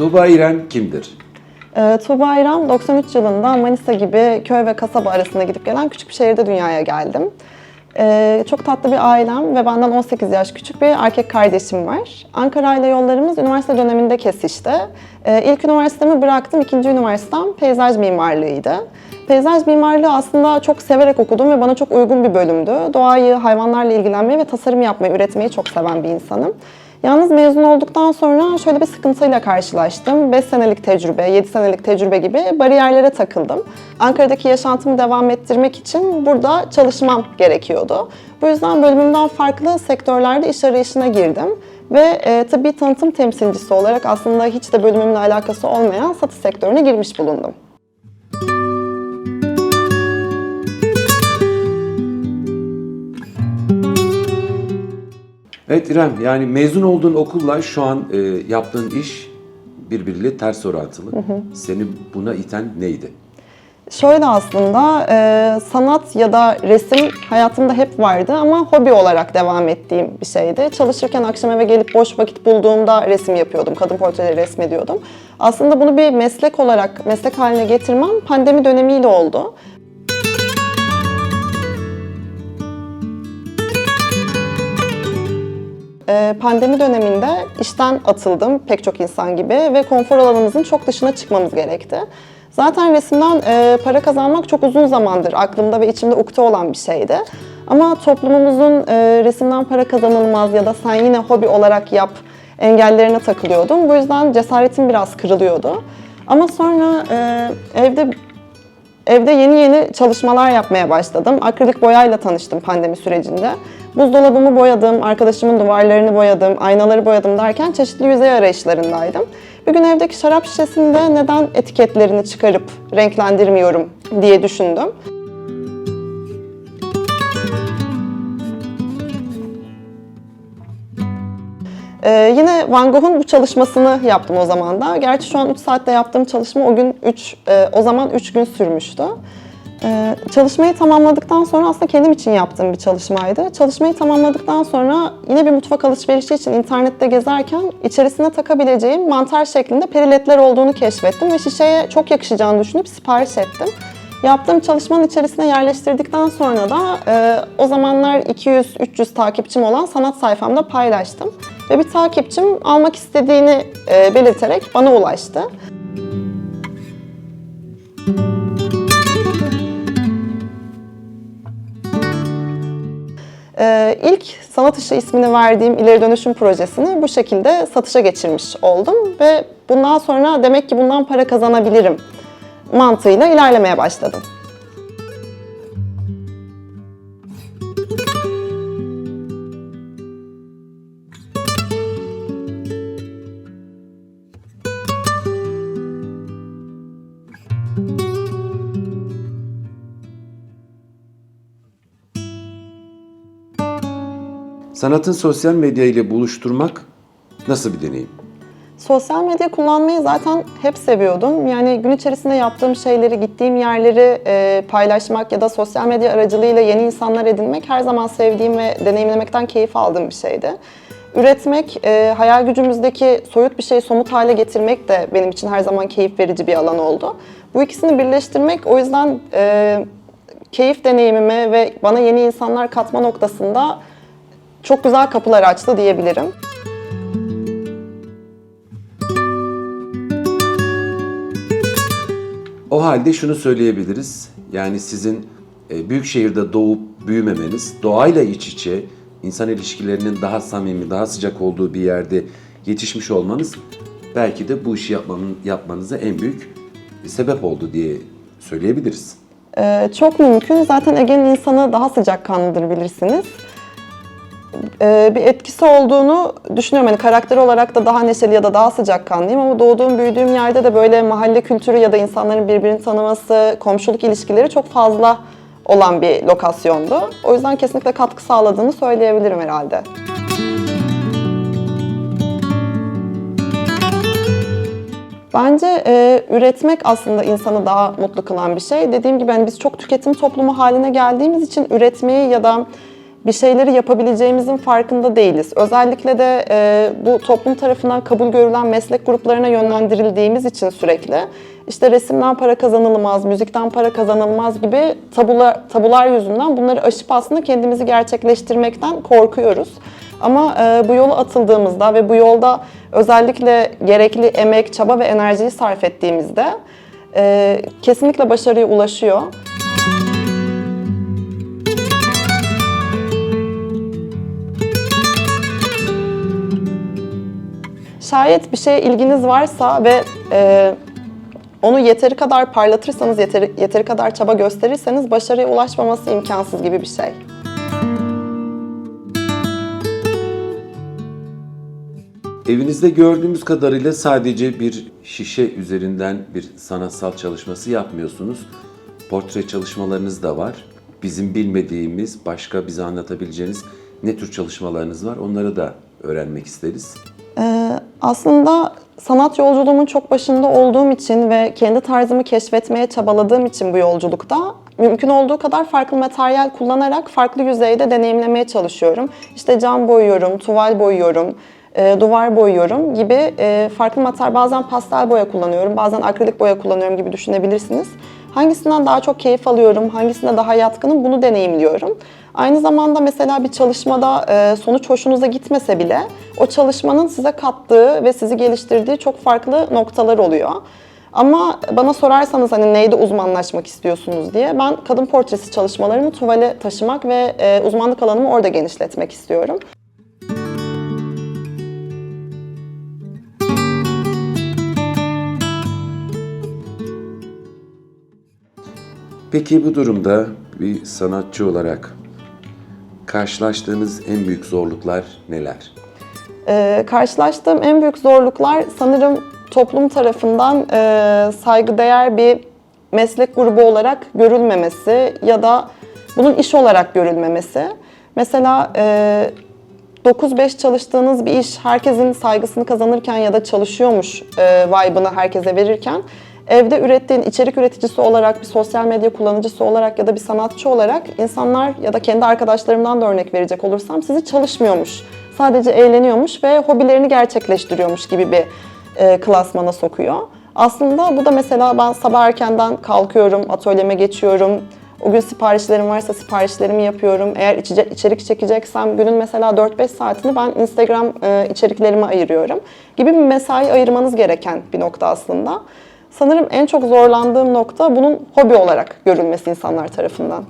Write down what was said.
Tuğba İrem kimdir? Ee, Tuğba İrem 93 yılında Manisa gibi köy ve kasaba arasında gidip gelen küçük bir şehirde dünyaya geldim. Ee, çok tatlı bir ailem ve benden 18 yaş küçük bir erkek kardeşim var. Ankara ile yollarımız üniversite döneminde kesişti. Ee, ilk üniversitemi bıraktım, ikinci üniversitem peyzaj mimarlığıydı. Peyzaj mimarlığı aslında çok severek okudum ve bana çok uygun bir bölümdü. Doğayı, hayvanlarla ilgilenmeyi ve tasarım yapmayı, üretmeyi çok seven bir insanım. Yalnız mezun olduktan sonra şöyle bir sıkıntıyla karşılaştım. 5 senelik tecrübe, 7 senelik tecrübe gibi bariyerlere takıldım. Ankara'daki yaşantımı devam ettirmek için burada çalışmam gerekiyordu. Bu yüzden bölümümden farklı sektörlerde iş arayışına girdim. Ve e, tıbbi tanıtım temsilcisi olarak aslında hiç de bölümümle alakası olmayan satış sektörüne girmiş bulundum. Evet İrem, yani mezun olduğun okulla şu an e, yaptığın iş birbiriyle ters orantılı. Seni buna iten neydi? Şöyle aslında e, sanat ya da resim hayatımda hep vardı ama hobi olarak devam ettiğim bir şeydi. Çalışırken akşam eve gelip boş vakit bulduğumda resim yapıyordum, kadın portreleri resmediyordum. Aslında bunu bir meslek olarak, meslek haline getirmem pandemi dönemiyle oldu. Pandemi döneminde işten atıldım pek çok insan gibi ve konfor alanımızın çok dışına çıkmamız gerekti. Zaten resimden e, para kazanmak çok uzun zamandır aklımda ve içimde ukde olan bir şeydi. Ama toplumumuzun e, resimden para kazanılmaz ya da sen yine hobi olarak yap engellerine takılıyordum. Bu yüzden cesaretim biraz kırılıyordu. Ama sonra e, evde Evde yeni yeni çalışmalar yapmaya başladım. Akrilik boyayla tanıştım pandemi sürecinde. Buzdolabımı boyadım, arkadaşımın duvarlarını boyadım, aynaları boyadım derken çeşitli yüzey arayışlarındaydım. Bir gün evdeki şarap şişesinde neden etiketlerini çıkarıp renklendirmiyorum diye düşündüm. Ee, yine Van Gogh'un bu çalışmasını yaptım o zaman da. Gerçi şu an 3 saatte yaptığım çalışma o gün 3 o zaman 3 gün sürmüştü. Ee, çalışmayı tamamladıktan sonra aslında kendim için yaptığım bir çalışmaydı. Çalışmayı tamamladıktan sonra yine bir mutfak alışverişi için internette gezerken içerisine takabileceğim mantar şeklinde periletler olduğunu keşfettim ve şişeye çok yakışacağını düşünüp sipariş ettim. Yaptığım çalışmanın içerisine yerleştirdikten sonra da e, o zamanlar 200-300 takipçim olan sanat sayfamda paylaştım. Ve bir takipçim almak istediğini e, belirterek bana ulaştı. Ee, ilk sanat işi ismini verdiğim ileri dönüşüm projesini bu şekilde satışa geçirmiş oldum ve bundan sonra demek ki bundan para kazanabilirim mantığıyla ilerlemeye başladım. Sanatın sosyal medya ile buluşturmak nasıl bir deneyim? Sosyal medya kullanmayı zaten hep seviyordum. Yani gün içerisinde yaptığım şeyleri, gittiğim yerleri e, paylaşmak ya da sosyal medya aracılığıyla yeni insanlar edinmek her zaman sevdiğim ve deneyimlemekten keyif aldığım bir şeydi. Üretmek, e, hayal gücümüzdeki soyut bir şeyi somut hale getirmek de benim için her zaman keyif verici bir alan oldu. Bu ikisini birleştirmek o yüzden e, keyif deneyimimi ve bana yeni insanlar katma noktasında çok güzel kapılar açtı diyebilirim. O halde şunu söyleyebiliriz. Yani sizin e, büyük şehirde doğup büyümemeniz, doğayla iç içe, insan ilişkilerinin daha samimi, daha sıcak olduğu bir yerde yetişmiş olmanız belki de bu işi yapmanın, yapmanıza en büyük sebep oldu diye söyleyebiliriz. Ee, çok mümkün. Zaten Ege'nin insanı daha sıcakkanlıdır bilirsiniz. Ee, bir etkisi olduğunu düşünüyorum. Hani karakter olarak da daha neşeli ya da daha sıcakkanlıyım ama doğduğum, büyüdüğüm yerde de böyle mahalle kültürü ya da insanların birbirini tanıması, komşuluk ilişkileri çok fazla olan bir lokasyondu. O yüzden kesinlikle katkı sağladığını söyleyebilirim herhalde. Bence e, üretmek aslında insanı daha mutlu kılan bir şey. Dediğim gibi hani biz çok tüketim toplumu haline geldiğimiz için üretmeyi ya da bir şeyleri yapabileceğimizin farkında değiliz. Özellikle de e, bu toplum tarafından kabul görülen meslek gruplarına yönlendirildiğimiz için sürekli işte resimden para kazanılmaz, müzikten para kazanılmaz gibi tabular, tabular yüzünden bunları aşıp aslında kendimizi gerçekleştirmekten korkuyoruz. Ama e, bu yola atıldığımızda ve bu yolda özellikle gerekli emek, çaba ve enerjiyi sarf ettiğimizde e, kesinlikle başarıya ulaşıyor. Şayet bir şeye ilginiz varsa ve e, onu yeteri kadar parlatırsanız, yeteri, yeteri kadar çaba gösterirseniz başarıya ulaşmaması imkansız gibi bir şey. Evinizde gördüğümüz kadarıyla sadece bir şişe üzerinden bir sanatsal çalışması yapmıyorsunuz. Portre çalışmalarınız da var. Bizim bilmediğimiz, başka bize anlatabileceğiniz ne tür çalışmalarınız var onları da öğrenmek isteriz. Ee, aslında sanat yolculuğumun çok başında olduğum için ve kendi tarzımı keşfetmeye çabaladığım için bu yolculukta mümkün olduğu kadar farklı materyal kullanarak farklı yüzeyde deneyimlemeye çalışıyorum. İşte cam boyuyorum, tuval boyuyorum, e, duvar boyuyorum gibi e, farklı materyal, bazen pastel boya kullanıyorum, bazen akrilik boya kullanıyorum gibi düşünebilirsiniz. Hangisinden daha çok keyif alıyorum, hangisine daha yatkınım bunu deneyimliyorum. Aynı zamanda mesela bir çalışmada e, sonuç hoşunuza gitmese bile o çalışmanın size kattığı ve sizi geliştirdiği çok farklı noktalar oluyor. Ama bana sorarsanız hani neyde uzmanlaşmak istiyorsunuz diye ben kadın portresi çalışmalarımı tuvale taşımak ve e, uzmanlık alanımı orada genişletmek istiyorum. Peki bu durumda bir sanatçı olarak karşılaştığınız en büyük zorluklar neler? Ee, karşılaştığım en büyük zorluklar sanırım toplum tarafından e, saygıdeğer bir meslek grubu olarak görülmemesi ya da bunun iş olarak görülmemesi. Mesela e, 9-5 çalıştığınız bir iş herkesin saygısını kazanırken ya da çalışıyormuş e, vibe'ını herkese verirken evde ürettiğin içerik üreticisi olarak, bir sosyal medya kullanıcısı olarak ya da bir sanatçı olarak insanlar ya da kendi arkadaşlarımdan da örnek verecek olursam sizi çalışmıyormuş, sadece eğleniyormuş ve hobilerini gerçekleştiriyormuş gibi bir e, klasmana sokuyor. Aslında bu da mesela ben sabah erkenden kalkıyorum, atölyeme geçiyorum, o gün siparişlerim varsa siparişlerimi yapıyorum. Eğer içece- içerik çekeceksem günün mesela 4-5 saatini ben Instagram e, içeriklerime ayırıyorum. Gibi bir mesai ayırmanız gereken bir nokta aslında. Sanırım en çok zorlandığım nokta bunun hobi olarak görülmesi insanlar tarafından.